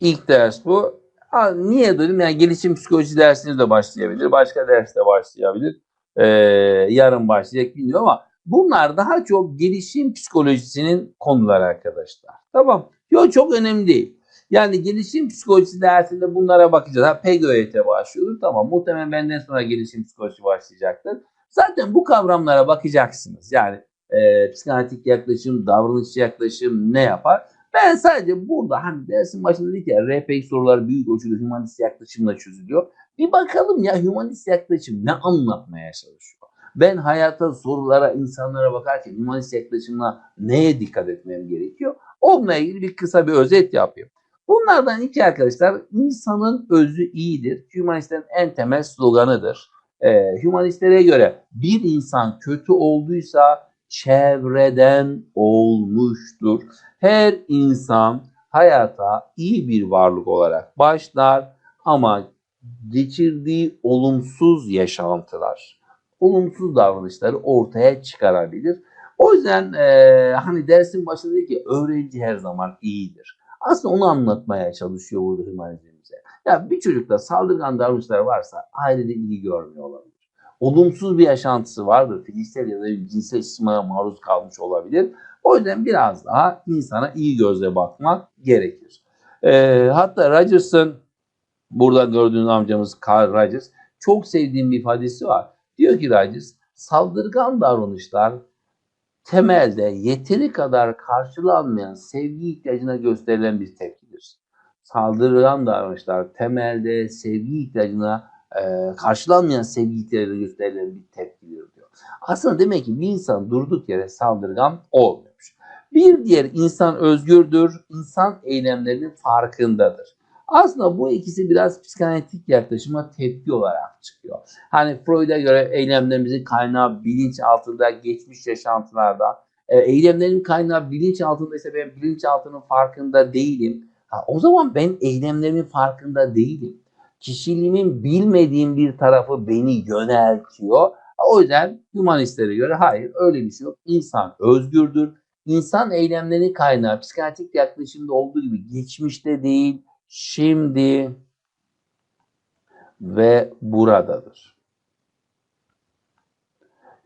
İlk ders bu. Niye dedim? Yani gelişim psikolojisi dersiniz de başlayabilir. Başka ders de başlayabilir. Ee, yarın başlayacak bilmiyorum ama bunlar daha çok gelişim psikolojisinin konuları arkadaşlar. Tamam. Yok çok önemli değil. Yani gelişim psikolojisi dersinde bunlara bakacağız. Ha PGÖT başlıyordur. Tamam. Muhtemelen benden sonra gelişim psikolojisi başlayacaktır. Zaten bu kavramlara bakacaksınız. Yani e, psikanalitik yaklaşım, davranışçı yaklaşım ne yapar? Ben sadece burada hani dersin başında dedik ya RPX soruları büyük ölçüde humanist yaklaşımla çözülüyor. Bir bakalım ya humanist yaklaşım ne anlatmaya çalışıyor? Ben hayata, sorulara, insanlara bakarken humanist yaklaşımla neye dikkat etmem gerekiyor? Onunla ilgili bir kısa bir özet yapayım. Bunlardan iki arkadaşlar insanın özü iyidir. Humanistlerin en temel sloganıdır. Ee, humanistlere göre bir insan kötü olduysa çevreden olmuştur. Her insan hayata iyi bir varlık olarak başlar ama geçirdiği olumsuz yaşantılar, olumsuz davranışları ortaya çıkarabilir. O yüzden e, hani dersin başında dedi ki öğrenci her zaman iyidir. Aslında onu anlatmaya çalışıyor burada hümanizmimize. Ya bir çocukta saldırgan davranışlar varsa ailede ilgi görmüyor olabilir. Olumsuz bir yaşantısı vardır. Fiziksel ya da cinsel istismara maruz kalmış olabilir. O yüzden biraz daha insana iyi gözle bakmak gerekir. E, hatta Rogers'ın burada gördüğünüz amcamız Carl Rogers çok sevdiğim bir ifadesi var. Diyor ki Rogers saldırgan davranışlar temelde yeteri kadar karşılanmayan sevgi ihtiyacına gösterilen bir tepkidir. Saldırgan davranışlar temelde sevgi ihtiyacına e, karşılanmayan sevgi ihtiyacına gösterilen bir tepkidir diyor. Aslında demek ki bir insan durduk yere saldırgan olmuyormuş. Bir diğer insan özgürdür, insan eylemlerinin farkındadır. Aslında bu ikisi biraz psikanalitik yaklaşıma tepki olarak çıkıyor. Hani Freud'a göre eylemlerimizin kaynağı bilinç altında, geçmiş yaşantılarda. E, eylemlerin kaynağı bilinç altında ise ben bilinç altının farkında değilim. Ha, o zaman ben eylemlerimin farkında değilim. Kişiliğimin bilmediğim bir tarafı beni yöneltiyor. O yüzden humanistlere göre hayır öyle bir şey yok. İnsan özgürdür. İnsan eylemleri kaynağı psikanalitik yaklaşımda olduğu gibi geçmişte değil, şimdi ve buradadır.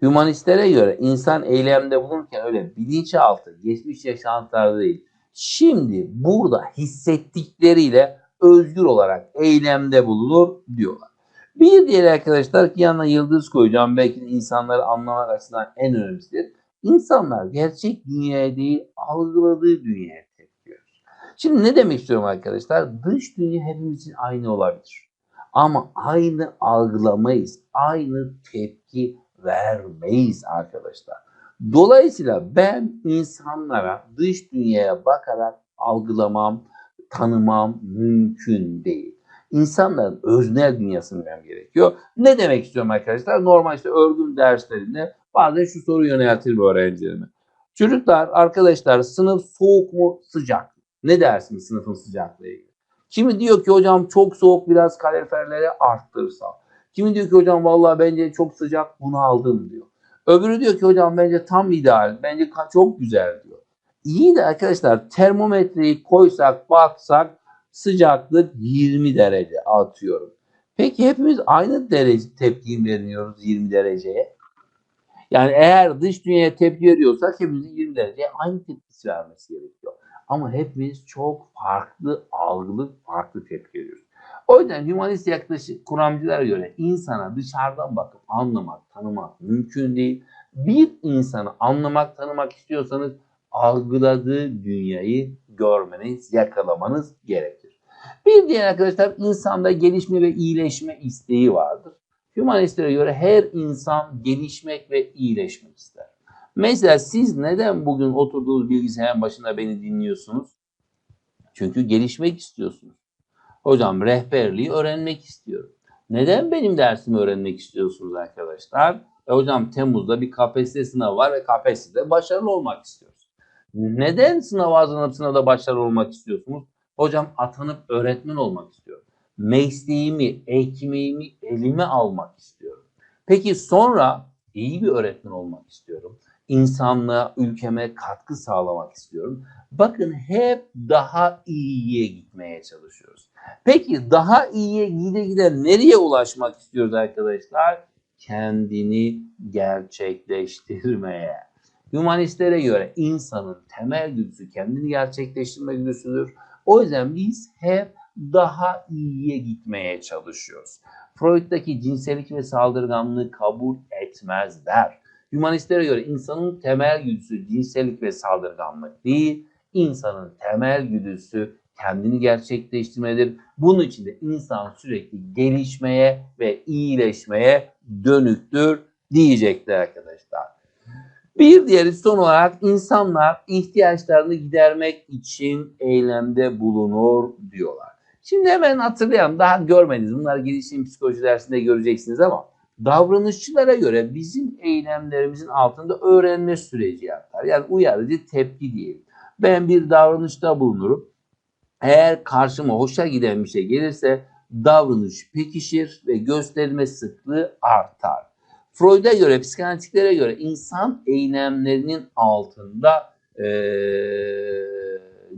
Hümanistlere göre insan eylemde bulunurken öyle bilinçaltı, geçmiş yaşantılarda değil, şimdi burada hissettikleriyle özgür olarak eylemde bulunur diyorlar. Bir diğer arkadaşlar ki yanına yıldız koyacağım belki insanları anlamak açısından en önemlisidir. İnsanlar gerçek dünyaya değil algıladığı dünyaya tepki. Şimdi ne demek istiyorum arkadaşlar? Dış dünya hepimizin aynı olabilir. Ama aynı algılamayız. Aynı tepki vermeyiz arkadaşlar. Dolayısıyla ben insanlara dış dünyaya bakarak algılamam, tanımam mümkün değil. İnsanların öznel dünyasını bilmem gerekiyor. Ne demek istiyorum arkadaşlar? Normal işte örgün derslerinde bazen şu soru yöneltir bu öğrencilerime. Çocuklar, arkadaşlar sınıf soğuk mu sıcak mı? Ne dersiniz sınıfın sıcaklığı ilgili? Kimi diyor ki hocam çok soğuk biraz kaloriferleri arttırsam. Kimi diyor ki hocam vallahi bence çok sıcak bunu aldım diyor. Öbürü diyor ki hocam bence tam ideal, bence çok güzel diyor. İyi de arkadaşlar termometreyi koysak baksak sıcaklık 20 derece atıyorum. Peki hepimiz aynı derece tepki veriyoruz 20 dereceye. Yani eğer dış dünyaya tepki veriyorsak hepimizin 20 dereceye aynı tepkisi vermesi gerekiyor. Ama hepimiz çok farklı algılı, farklı tepki veriyoruz. O yüzden humanist yaklaşık kuramcılara göre insana dışarıdan bakıp anlamak, tanımak mümkün değil. Bir insanı anlamak, tanımak istiyorsanız algıladığı dünyayı görmeniz, yakalamanız gerekir. Bir diğer arkadaşlar insanda gelişme ve iyileşme isteği vardır. Humanistlere göre her insan gelişmek ve iyileşmek ister. Mesela siz neden bugün oturduğunuz bilgisayarın başında beni dinliyorsunuz? Çünkü gelişmek istiyorsunuz. Hocam rehberliği öğrenmek istiyorum. Neden benim dersimi öğrenmek istiyorsunuz arkadaşlar? E hocam Temmuz'da bir KPSS sınavı var ve KPSS'de başarılı olmak istiyoruz. Neden sınava hazırlanıp sınavda başarılı olmak istiyorsunuz? Hocam atanıp öğretmen olmak istiyorum. Mesleğimi, ekmeğimi elime almak istiyorum. Peki sonra iyi bir öğretmen olmak istiyorum. insanlığa, ülkeme katkı sağlamak istiyorum. Bakın hep daha iyiye gitmeye çalışıyoruz. Peki daha iyiye gide gide nereye ulaşmak istiyoruz arkadaşlar? Kendini gerçekleştirmeye. Hümanistlere göre insanın temel güdüsü kendini gerçekleştirme güdüsüdür. O yüzden biz hep daha iyiye gitmeye çalışıyoruz. Freud'daki cinsellik ve saldırganlığı kabul etmezler. Hümanistlere göre insanın temel güdüsü cinsellik ve saldırganlık değil, insanın temel güdüsü kendini gerçekleştirmedir. Bunun için de insan sürekli gelişmeye ve iyileşmeye dönüktür diyecekler arkadaşlar. Bir diğeri son olarak insanlar ihtiyaçlarını gidermek için eylemde bulunur diyorlar. Şimdi hemen hatırlayalım. Daha görmediniz. Bunları gelişim psikoloji dersinde göreceksiniz ama davranışçılara göre bizim eylemlerimizin altında öğrenme süreci yatar. Yani uyarıcı tepki diyelim. Ben bir davranışta bulunurum. Eğer karşıma hoşa giden bir şey gelirse davranış pekişir ve gösterme sıklığı artar. Freud'a göre, psikanalistiklere göre insan eylemlerinin altında eee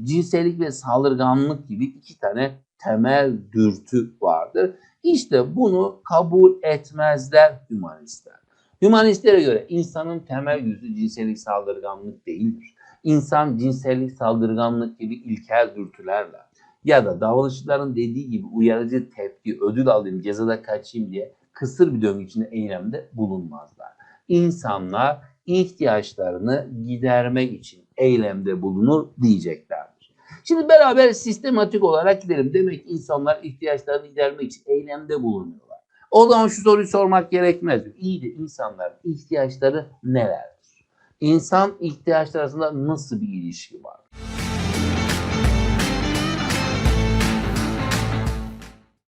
cinsellik ve saldırganlık gibi iki tane temel dürtü vardır. İşte bunu kabul etmezler hümanistler. Hümanistlere göre insanın temel yüzü cinsellik saldırganlık değildir. İnsan cinsellik saldırganlık gibi ilkel dürtülerle ya da davranışçıların dediği gibi uyarıcı tepki, ödül alayım, cezada kaçayım diye kısır bir döngü içinde eylemde bulunmazlar. İnsanlar ihtiyaçlarını gidermek için eylemde bulunur diyeceklerdir. Şimdi beraber sistematik olarak gidelim. Demek ki insanlar ihtiyaçlarını gidermek için eylemde bulunuyorlar. O zaman şu soruyu sormak gerekmez. İyi de insanların ihtiyaçları nelerdir? İnsan ihtiyaçları arasında nasıl bir ilişki var?